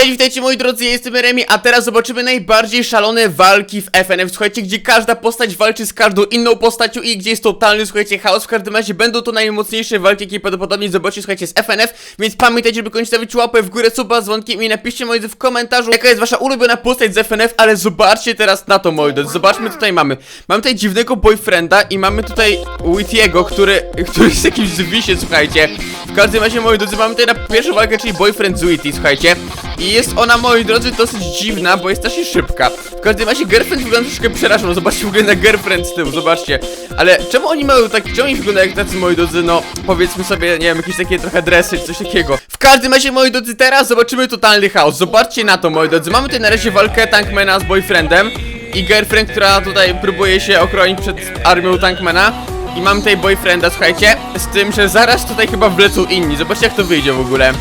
Cześć, witajcie moi drodzy, ja jestem Remi, a teraz zobaczymy najbardziej szalone walki w FNF, słuchajcie, gdzie każda postać walczy z każdą inną postacią i gdzie jest totalny, słuchajcie, chaos, w każdym razie będą to najmocniejsze walki, jakie prawdopodobnie zobaczycie, słuchajcie, z FNF, więc pamiętajcie, żeby koniecznie stawić łapę w górę, suba z dzwonkiem i napiszcie, moi drodzy, w komentarzu, jaka jest wasza ulubiona postać z FNF, ale zobaczcie teraz na to, moi drodzy, zobaczmy, tutaj mamy, mamy tutaj dziwnego boyfrienda i mamy tutaj Whittiego, który, który jest jakimś zwisie, słuchajcie, w każdym razie, moi drodzy, mamy tutaj na pierwszą walkę, czyli boyfriend z Whitty, słuchajcie, i jest ona, moi drodzy, dosyć dziwna, bo jest też szybka. W każdym razie girlfriend wygląda troszkę przerażona. Zobaczcie w ogóle na girlfriend z tyłu, zobaczcie. Ale czemu oni mają tak, czemu oni wyglądają jak tacy, moi drodzy, no, powiedzmy sobie, nie wiem, jakieś takie trochę dresy czy coś takiego. W każdym razie, moi drodzy, teraz zobaczymy totalny chaos. Zobaczcie na to, moi drodzy. Mamy tutaj na razie walkę Tankmana z boyfriendem i girlfriend, która tutaj próbuje się ochronić przed armią Tankmana. I mam tutaj boyfrienda, słuchajcie, z tym, że zaraz tutaj chyba wlecą inni. Zobaczcie jak to wyjdzie w ogóle.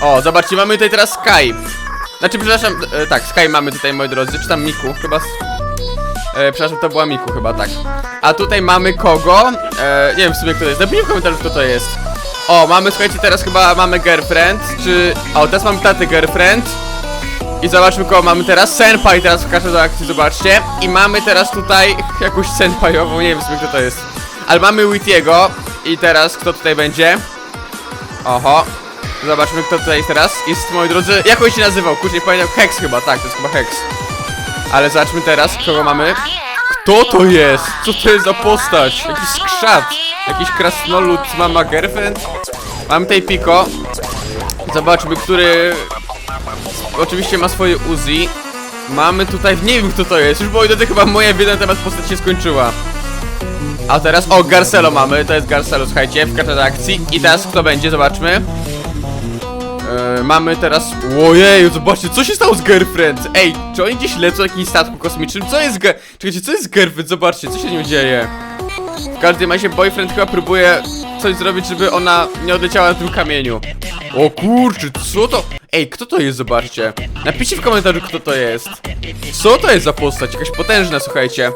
O, zobaczcie, mamy tutaj teraz Sky. Znaczy, przepraszam, e, tak, Sky mamy tutaj, moi drodzy, czy tam Miku, chyba... E, przepraszam, to była Miku chyba, tak. A tutaj mamy kogo? E, nie wiem w sumie kto to jest, napiszcie w komentarzu kto to jest. O, mamy, słuchajcie, teraz chyba mamy girlfriend, czy... O, teraz mamy tatę girlfriend. I zobaczmy kogo mamy teraz. Senpai teraz w każdej akcji, zobaczcie. I mamy teraz tutaj jakąś senpaiową, nie wiem w sumie kto to jest. Ale mamy Whittiego. I teraz kto tutaj będzie? Oho. Zobaczmy kto tutaj teraz jest, moi drodzy. Jak on się nazywał? Kurczę, pamiętam. Hex chyba, tak, to jest chyba Hex. Ale zobaczmy teraz, kogo mamy. Kto to jest? Co to jest za postać? Jakiś skrzat. Jakiś krasnolud mama girlfriend. Mamy tutaj Pico. Zobaczmy, który oczywiście ma swoje Uzi. Mamy tutaj, nie wiem kto to jest, już moi drodzy, chyba moja wiedza na temat postaci się skończyła. A teraz, o, Garcelo mamy, to jest Garcelo, słuchajcie, w każdej akcji. I teraz kto będzie, zobaczmy. Mamy teraz, ojej, zobaczcie, co się stało z Girlfriend? Ej, czy oni gdzieś lecą jakimś statku kosmicznym? Co jest ge... Czekajcie, co jest Girlfriend? Zobaczcie, co się nią dzieje? W każdym razie boyfriend chyba próbuje coś zrobić, żeby ona nie odleciała na tym kamieniu. O kurczę, co to? Ej, kto to jest, zobaczcie. Napiszcie w komentarzu, kto to jest. Co to jest za postać? Jakaś potężna, słuchajcie.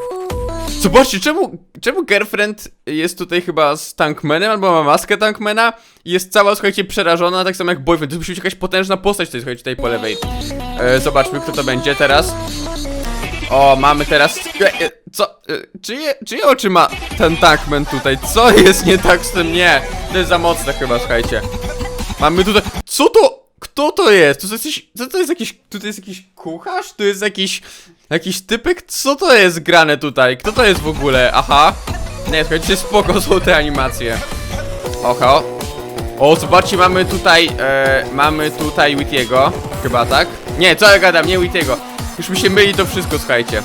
Zobaczcie, czemu, czemu girlfriend jest tutaj chyba z tankmanem, albo ma maskę tankmana i jest cała, słuchajcie, przerażona, tak samo jak boyfriend. To musi być jakaś potężna postać tutaj, słuchajcie, tutaj po lewej. E, zobaczmy, kto to będzie teraz. O, mamy teraz... E, e, co? E, czyje, czyje oczy ma ten tankman tutaj? Co jest nie tak z tym? Nie, to jest za mocne chyba, słuchajcie. Mamy tutaj... Co to? Kto to jest? To to jest jakiś... To jest jakiś kucharz? To jest jakiś... Jakiś typek? Co to jest grane tutaj? Kto to jest w ogóle? Aha. Nie, słuchajcie, spoko są te animacje. Oho. O, zobaczcie, mamy tutaj, e, mamy tutaj Whittiego. Chyba, tak? Nie, co ja gadam, nie Whittiego. Już mi się myli to wszystko, słuchajcie.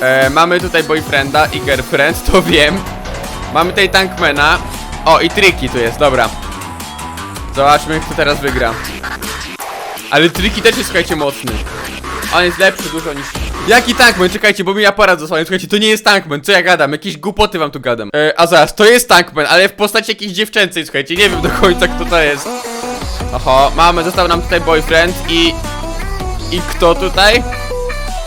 E, mamy tutaj boyfrienda i girlfriend, to wiem. Mamy tutaj tankmana. O, i Tricky tu jest, dobra. Zobaczmy, kto teraz wygra. Ale Tricky też jest, słuchajcie, mocny. On jest lepszy dużo niż... Jaki tankman? Czekajcie, bo mi aparat zasłania. Słuchajcie, to nie jest tankman, co ja gadam? Jakieś głupoty wam tu gadam. E, a zaraz, to jest tankman, ale w postaci jakiejś dziewczęcej, słuchajcie, nie wiem do końca kto to jest. Oho, mamy, został nam tutaj boyfriend i... I kto tutaj?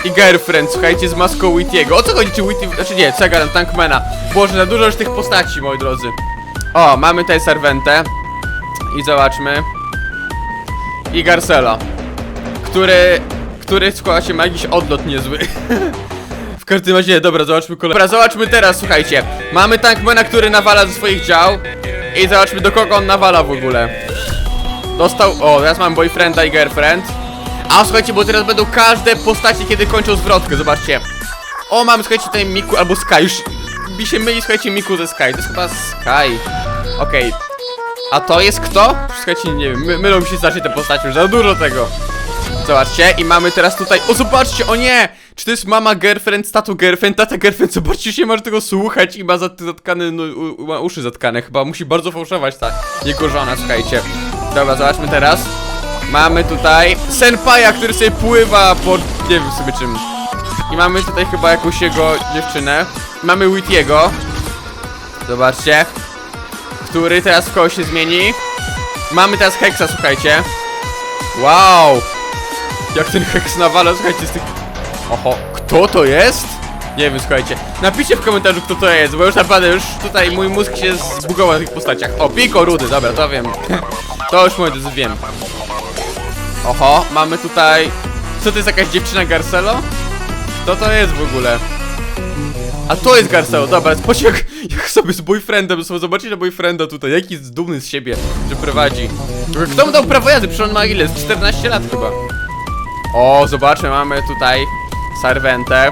I girlfriend, słuchajcie, z maską Whittiego. O co chodzi, czy Whitty... Znaczy nie, co ja gadam, tankmana. Boże, za dużo już tych postaci, moi drodzy. O, mamy tutaj serwentę. I zobaczmy. I Garcela. Który... Który, słuchajcie, ma jakiś odlot niezły. W każdym razie, dobra, zobaczmy kolej. Dobra, zobaczmy teraz, słuchajcie. Mamy tankmana, który nawala ze swoich dział. I zobaczmy, do kogo on nawala w ogóle. Dostał... O, teraz mam boyfrienda i girlfriend. A, słuchajcie, bo teraz będą każde postacie, kiedy kończą zwrotkę, zobaczcie. O, mamy, słuchajcie, tutaj Miku albo Sky. Już mi się myli, słuchajcie, Miku ze Sky. To jest chyba Sky. Okej. A to jest kto? Słuchajcie, nie wiem, my, mylą mi się znacznie te postacie, już za dużo tego. Zobaczcie, i mamy teraz tutaj. O, zobaczcie, o nie! Czy to jest mama girlfriend, tatu girlfriend, tata girlfriend? Zobaczcie, nie może tego słuchać i ma zat zatkane, no, u, ma uszy zatkane. Chyba musi bardzo fałszować ta jego żona, słuchajcie. Dobra, zobaczmy teraz. Mamy tutaj Senpaja, który sobie pływa po nie wiem sobie czym. I mamy tutaj chyba jakąś jego dziewczynę. Mamy Whittiego. Zobaczcie. Który teraz w koło się zmieni. Mamy teraz Hexa, słuchajcie. Wow! Jak ten Hex nawala, słuchajcie, z tych... Oho, kto to jest? Nie wiem, słuchajcie. Napiszcie w komentarzu, kto to jest, bo już naprawdę, już tutaj mój mózg się zbugował na tych postaciach. O, Piko Rudy, dobra, to wiem. To już moi drodzy wiem. Oho, mamy tutaj... Co to jest jakaś dziewczyna Garcelo? Kto to jest w ogóle? A to jest Garcelo, dobra, spójrz jak, jak sobie z boyfriendem, sobie zobaczycie boyfrienda tutaj, jaki jest dumny z siebie, że prowadzi. Kto mu dał prawo jazdy? Przecież on ma ile? Z 14 lat chyba. O, zobaczmy, mamy tutaj Sarwentę.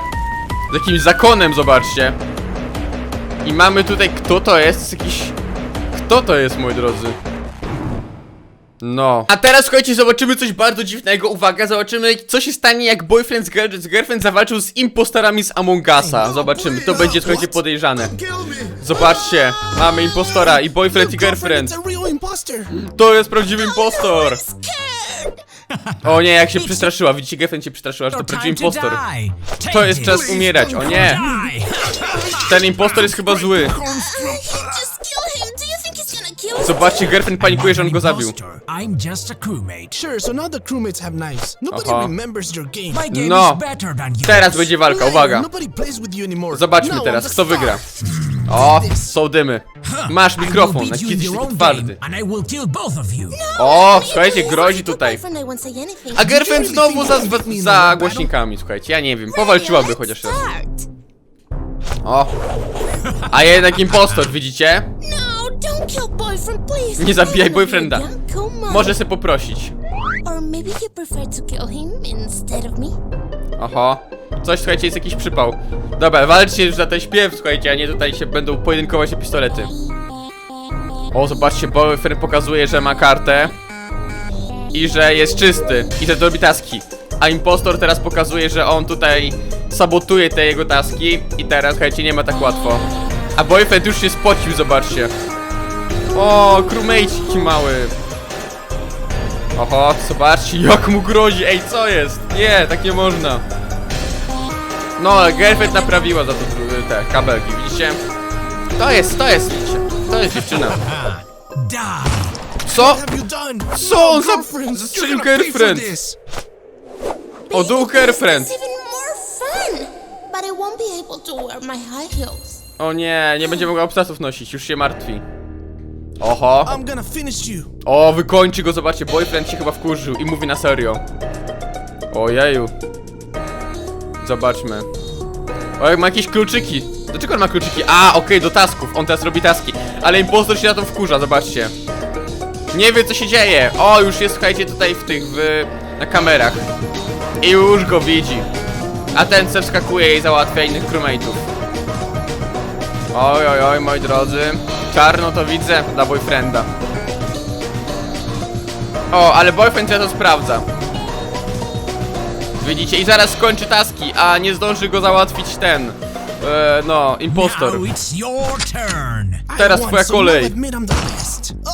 Z jakimś zakonem, zobaczcie. I mamy tutaj, kto to jest? Jakiś... Kto to jest, moi drodzy? No. A teraz słuchajcie, zobaczymy coś bardzo dziwnego. Uwaga, zobaczymy, co się stanie, jak boyfriend z, girl z girlfriend zawalczył z impostorami z Among Usa. Zobaczymy, to będzie, słuchajcie, podejrzane. Zobaczcie, mamy impostora i boyfriend i girlfriend. To jest prawdziwy impostor. O nie, jak się przestraszyła, widzicie, girlfriend się przestraszyła, że to prawdziwy impostor. To jest czas umierać, o nie. Ten impostor jest chyba zły. Zobaczcie, girlfriend panikuje, że on go zabił. I'm just a crewmate. Sure, so now the crewmates have knives. Nobody Aha. remembers your game. My game No. is better than yours. Teraz będzie walka, uwaga. Nobody plays with you anymore. Zobaczmy Now teraz, the kto wygra. O, są dymy. Masz mikrofon, own twardy. and I will kill both of you. O, słuchajcie, grozi tutaj. A girlfriend really znowu za, za głośnikami, słuchajcie, ja nie wiem, powalczyłaby chociaż raz. O, a jednak impostor, widzicie? Don't kill boyfriend, please. Nie zabijaj boyfrienda. Może se poprosić. Or maybe you prefer to kill him instead of me? Oho. Coś, słuchajcie, jest jakiś przypał. Dobra, walczcie już za ten śpiew, słuchajcie, a nie tutaj się będą pojedynkować się pistolety. O, zobaczcie, boyfriend pokazuje, że ma kartę. I że jest czysty. I że robi taski. A impostor teraz pokazuje, że on tutaj sabotuje te jego taski. I teraz, słuchajcie, nie ma tak łatwo. A boyfriend już się spocił, zobaczcie. O, crewmate mały. Oho, zobaczcie, jak mu grozi. Ej, co jest? Nie, tak nie można. No, ale naprawiła za to dru- te kabelki, widzicie? To jest, to jest, widzicie? To jest dziewczyna. Co? Co on za- zastrzelił girlfriend? this. O, dół girlfriend. O nie, nie będzie mogła obstasów nosić, już się martwi. Oho. I'm gonna finish you. O, wykończy go, zobaczcie, boyfriend się chyba wkurzył i mówi na serio. Ojeju. Zobaczmy. O, ma jakieś kluczyki. Dlaczego on ma kluczyki? A, okej, do tasków. On teraz robi taski. Ale impostor się na to wkurza, zobaczcie. Nie wie, co się dzieje. O, już jest, słuchajcie, tutaj w tych, w... na kamerach. I już go widzi. A ten se wskakuje i załatwia innych crewmate'ów. Oj, oj, oj, moi drodzy. Czarno to widzę dla boyfrienda. O, ale boyfriend ja to sprawdza. Widzicie? I zaraz skończy taski, a nie zdąży go załatwić ten. E, no, impostor. Teraz twoja kolej.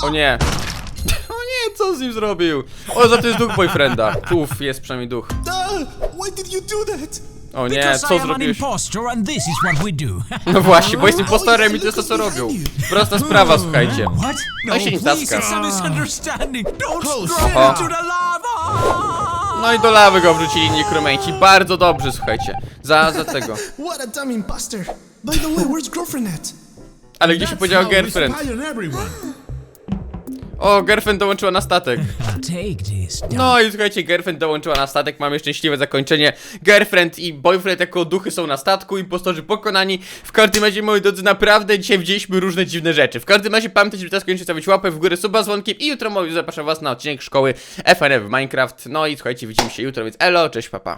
O nie. O nie, co z nim zrobił? O, za to jest duch boyfrienda. Uf, jest przynajmniej duch. Why did you do that? O nie, Because I co am an zrobiłeś? impostor and this is what we do. No właśnie, bo jest impostorem i to jest to co robią. Prosta sprawa, słuchajcie. what? No się nie please, taska. it's a misunderstanding. Don't Close. throw Aha. me to the lava. No i do lawy go wrzucili nekromejci. Bardzo dobrze, słuchajcie. Za, za tego. What a dumb imposter. By the way, where's girlfriend at? Ale gdzie się podziała girlfriend? O, girlfriend dołączyła na statek. Take this. No i słuchajcie, girlfriend dołączyła na statek, mamy szczęśliwe zakończenie. Girlfriend i boyfriend jako duchy są na statku, impostorzy pokonani. W każdym razie, moi drodzy, naprawdę dzisiaj widzieliśmy różne dziwne rzeczy. W każdym razie pamiętajcie, żeby teraz koniecznie stawić łapę w górę, suba dzwonkiem i jutro moi zapraszam was na odcinek szkoły FNF w Minecraft. No i słuchajcie, widzimy się jutro, więc elo, cześć, papa.